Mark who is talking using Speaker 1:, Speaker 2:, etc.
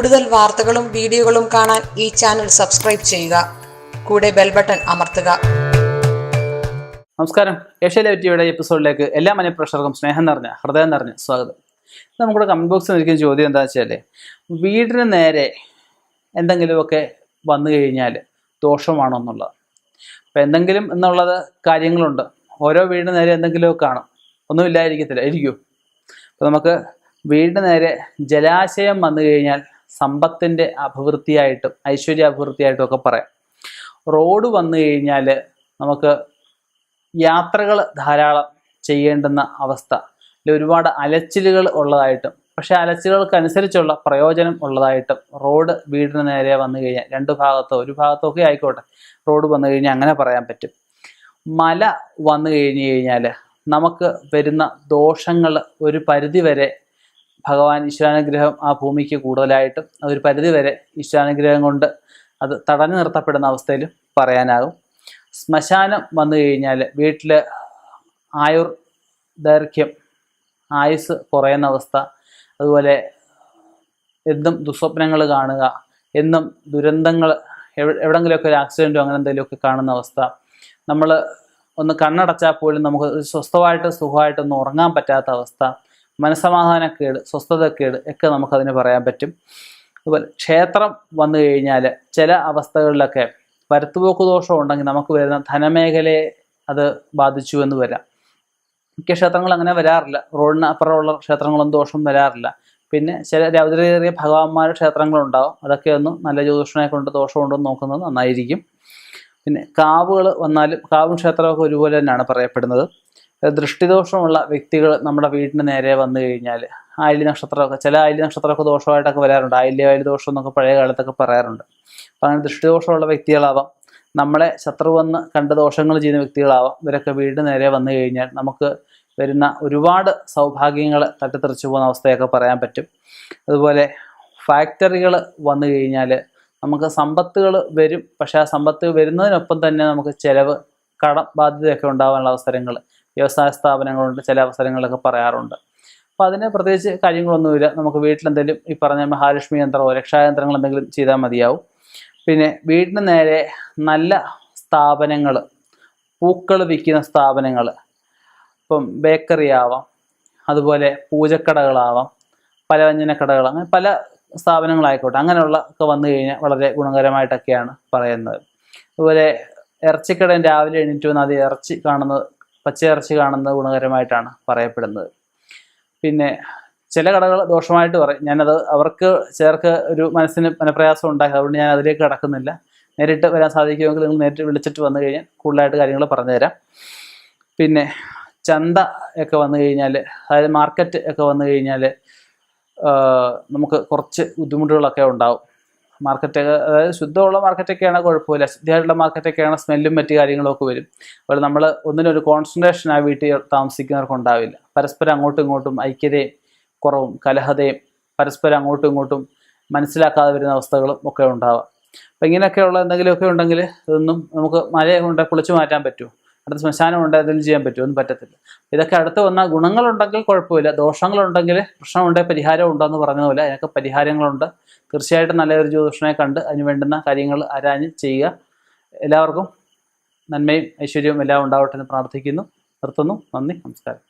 Speaker 1: കൂടുതൽ വാർത്തകളും വീഡിയോകളും കാണാൻ ഈ ചാനൽ സബ്സ്ക്രൈബ് ചെയ്യുക. കൂടെ ബെൽ ബട്ടൺ അമർത്തുക.
Speaker 2: നമസ്കാരം. ഏഷ്യ ടിവിയുടെ എപ്പിസോഡിലേക്ക് എല്ലാ മനഃപ്രേക്ഷകർക്കും സ്നേഹം നിറഞ്ഞ ഹൃദയം നിറഞ്ഞ സ്വാഗതം. നമ്മുടെ കമന്റ് ബോക്സിൽ നിൽക്കുന്ന ചോദ്യം എന്താ വെച്ചാൽ വീടിന് നേരെ എന്തെങ്കിലുമൊക്കെ വന്നു കഴിഞ്ഞാൽ ദോഷമാണോ എന്നുള്ളത്. അപ്പം എന്തെങ്കിലും എന്നുള്ളത് കാര്യങ്ങളുണ്ട്. ഓരോ വീടിന് നേരെ എന്തെങ്കിലുമൊക്കെ കാണും. ഒന്നും ഇല്ലായിരിക്കത്തില്ല ഇരിക്കൂ അപ്പം നമുക്ക് വീടിന് നേരെ ജലാശയം വന്നു കഴിഞ്ഞാൽ സമ്പത്തിന്റെ അഭിവൃദ്ധിയായിട്ടും ഐശ്വര്യ അഭിവൃദ്ധിയായിട്ടും ഒക്കെ പറയാം. റോഡ് വന്നു കഴിഞ്ഞാൽ നമുക്ക് യാത്രകൾ ധാരാളം ചെയ്യേണ്ടുന്ന അവസ്ഥ. ഒരുപാട് അലച്ചിലുകൾ ഉള്ളതായിട്ടും പക്ഷേ അലച്ചിലുകൾക്കനുസരിച്ചുള്ള പ്രയോജനം ഉള്ളതായിട്ടും റോഡ് വീടിന് നേരെ വന്നു കഴിഞ്ഞാൽ രണ്ട് ഭാഗത്തോ ഒരു ഭാഗത്തോ ഒക്കെ ആയിക്കോട്ടെ റോഡ് വന്നു കഴിഞ്ഞാൽ അങ്ങനെ പറയാൻ പറ്റും. മല വന്നു കഴിഞ്ഞു കഴിഞ്ഞാൽ നമുക്ക് വരുന്ന ദോഷങ്ങൾ ഒരു പരിധി വരെ ഭഗവാൻ ഈശ്വരാനുഗ്രഹം ആ ഭൂമിക്ക് കൂടുതലായിട്ടും ഒരു പരിധി വരെ ഈശ്വരാനുഗ്രഹം കൊണ്ട് അത് തടഞ്ഞു നിർത്തപ്പെടുന്ന അവസ്ഥയിൽ പറയാനാകും. ശ്മശാനം വന്നു കഴിഞ്ഞാൽ വീട്ടിൽ ആയുർ ദൈർഘ്യം ആയുസ് കുറയുന്ന അവസ്ഥ അതുപോലെ എന്നും ദുസ്വപ്നങ്ങൾ കാണുക എന്നും ദുരന്തങ്ങൾ എവിടെ എവിടെങ്കിലുമൊക്കെ ഒരു ആക്സിഡന്റോ അങ്ങനെ എന്തെങ്കിലുമൊക്കെ കാണുന്ന അവസ്ഥ. നമ്മൾ ഒന്ന് കണ്ണടച്ചാൽ പോലും നമുക്ക് സ്വസ്ഥമായിട്ട് സുഖമായിട്ട് ഒന്ന് ഉറങ്ങാൻ പറ്റാത്ത അവസ്ഥ. മനസമാധാനക്കേട് സ്വസ്ഥതക്കേട് ഒക്കെ നമുക്കതിന് പറയാൻ പറ്റും. അതുപോലെ ക്ഷേത്രം വന്നു കഴിഞ്ഞാൽ ചില അവസ്ഥകളിലൊക്കെ പരത്തുപോക്ക് ദോഷം ഉണ്ടെങ്കിൽ നമുക്ക് വരുന്ന ധനമേഖലയെ അത് ബാധിച്ചു എന്ന് വരാം. മിക്ക ക്ഷേത്രങ്ങൾ അങ്ങനെ വരാറില്ല. റോഡിന് അപ്പുറമുള്ള ക്ഷേത്രങ്ങളൊന്നും ദോഷം വരാറില്ല. പിന്നെ ചില രൗദ്രേറിയ ഭഗവാന്മാരുടെ ക്ഷേത്രങ്ങളുണ്ടാവും. അതൊക്കെ ഒന്ന് നല്ല ജ്യോതിഷനെ കൊണ്ട് ദോഷമുണ്ടോ എന്ന് നോക്കുന്നത് നന്നായിരിക്കും. പിന്നെ കാവുകൾ വന്നാലും കാവും ക്ഷേത്രമൊക്കെ ഒരുപോലെ തന്നെയാണ് പറയപ്പെടുന്നത്. ദൃഷ്ടിദോഷമുള്ള വ്യക്തികൾ നമ്മുടെ വീടിന് നേരെ വന്നു കഴിഞ്ഞാൽ ആയില്യ നക്ഷത്രമൊക്കെ ചില ആയില്യ നക്ഷത്രമൊക്കെ ദോഷമായിട്ടൊക്കെ വരാറുണ്ട്. ആയില്യ ആയിലി ദോഷം എന്നൊക്കെ പഴയ കാലത്തൊക്കെ പറയാറുണ്ട്. അപ്പം അങ്ങനെ ദൃഷ്ടിദോഷമുള്ള വ്യക്തികളാവാം നമ്മളെ ശത്രു വന്ന് കണ്ട ദോഷങ്ങൾ ചെയ്യുന്ന വ്യക്തികളാവാം. ഇവരൊക്കെ വീടിന് നേരെ വന്നു കഴിഞ്ഞാൽ നമുക്ക് വരുന്ന ഒരുപാട് സൗഭാഗ്യങ്ങൾ തട്ടിത്തെറിച്ചു പോകുന്ന അവസ്ഥയൊക്കെ പറയാൻ പറ്റും. അതുപോലെ ഫാക്ടറികൾ വന്നു കഴിഞ്ഞാൽ നമുക്ക് സമ്പത്തുകൾ വരും. പക്ഷേ ആ സമ്പത്ത് വരുന്നതിനൊപ്പം തന്നെ നമുക്ക് ചിലവ് കടം ബാധ്യതയൊക്കെ ഉണ്ടാകാനുള്ള അവസരങ്ങൾ വ്യവസായ സ്ഥാപനങ്ങളുണ്ട് ചില അവസരങ്ങളിലൊക്കെ പറയാറുണ്ട്. അപ്പോൾ അതിന് പ്രത്യേകിച്ച് കാര്യങ്ങളൊന്നുമില്ല. നമുക്ക് വീട്ടിലെന്തെങ്കിലും ഈ പറഞ്ഞ മഹാലക്ഷ്മി യന്ത്രമോ രക്ഷായന്ത്രങ്ങൾ എന്തെങ്കിലും ചെയ്താൽ മതിയാവും. പിന്നെ വീടിന് നേരെ നല്ല സ്ഥാപനങ്ങൾ പൂക്കൾ വിൽക്കുന്ന സ്ഥാപനങ്ങൾ ഇപ്പം ബേക്കറി ആവാം അതുപോലെ പൂജക്കടകളാവാം പലവ്യഞ്ജനക്കടകൾ അങ്ങനെ പല സ്ഥാപനങ്ങളായിക്കോട്ടെ അങ്ങനെയുള്ള ഒക്കെ വന്നു കഴിഞ്ഞാൽ വളരെ ഗുണകരമായിട്ടൊക്കെയാണ് പറയുന്നത്. അതുപോലെ ഇറച്ചിക്കട രാവിലെ എണീറ്റ് വന്ന് അത് ഇറച്ചി കാണുന്നത് പച്ച ഇറച്ചി കാണുന്നത് ഗുണകരമായിട്ടാണ് പറയപ്പെടുന്നത്. പിന്നെ ചില കടകൾ ദോഷമായിട്ട് പറയും. ഞാനത് അവർക്ക് ചേർക്ക് ഒരു മനസ്സിന് മനപ്രയാസം ഉണ്ടാക്കി അതുകൊണ്ട് ഞാൻ അതിലേക്ക് കടക്കുന്നില്ല. നേരിട്ട് വരാൻ സാധിക്കുമെങ്കിൽ നിങ്ങൾ നേരിട്ട് വിളിച്ചിട്ട് വന്നു കഴിഞ്ഞാൽ കൂടുതലായിട്ട് കാര്യങ്ങൾ പറഞ്ഞുതരാം പിന്നെ ചന്ത ഒക്കെ വന്നു കഴിഞ്ഞാൽ അതായത് മാർക്കറ്റ് ഒക്കെ വന്നു കഴിഞ്ഞാൽ നമുക്ക് കുറച്ച് ബുദ്ധിമുട്ടുകളൊക്കെ ഉണ്ടാവും. മാർക്കറ്റൊക്കെ അതായത് ശുദ്ധമുള്ള മാർക്കറ്റൊക്കെയാണ് കുഴപ്പമില്ല. ശുദ്ധിയായിട്ടുള്ള മാർക്കറ്റൊക്കെയാണ് സ്മെല്ലും മറ്റു കാര്യങ്ങളൊക്കെ വരും. അതുപോലെ നമ്മൾ ഒന്നിനൊരു കോൺസെൻട്രേഷൻ ആ വീട്ടിൽ താമസിക്കുന്നവർക്ക് ഉണ്ടാവില്ല. പരസ്പരം അങ്ങോട്ടും ഇങ്ങോട്ടും ഐക്യതയും കുറവും കലഹതയും പരസ്പരം അങ്ങോട്ടും ഇങ്ങോട്ടും മനസ്സിലാക്കാതെ വരുന്ന അവസ്ഥകളും ഒക്കെ ഉണ്ടാവാം. അപ്പം ഇങ്ങനെയൊക്കെയുള്ള എന്തെങ്കിലുമൊക്കെ ഉണ്ടെങ്കിൽ ഇതൊന്നും നമുക്ക് മഴയെ കൊണ്ട് പൊളിച്ചു മാറ്റാൻ പറ്റുമോ? അടുത്ത ശ്മശാനം ഉണ്ട് എന്തെങ്കിലും ചെയ്യാൻ പറ്റുമോ? ഒന്നും പറ്റത്തില്ല. ഇതൊക്കെ അടുത്ത് വന്നാൽ ഗുണങ്ങളുണ്ടെങ്കിൽ കുഴപ്പമില്ല. ദോഷങ്ങളുണ്ടെങ്കിൽ പ്രശ്നമുണ്ട് പരിഹാരം ഉണ്ടെന്ന് പറഞ്ഞ പോലെ അതിനൊക്കെ പരിഹാരങ്ങളുണ്ട്. തീർച്ചയായിട്ടും നല്ലൊരു ജ്യോതിഷനെ കണ്ട് അതിന് വേണ്ടുന്ന കാര്യങ്ങൾ ആരാഞ്ഞ് ചെയ്യുക. എല്ലാവർക്കും നന്മയും ഐശ്വര്യവും എല്ലാം ഉണ്ടാവട്ടെ എന്ന് പ്രാർത്ഥിക്കുന്നു. നിർത്തുന്നു. നന്ദി. നമസ്കാരം.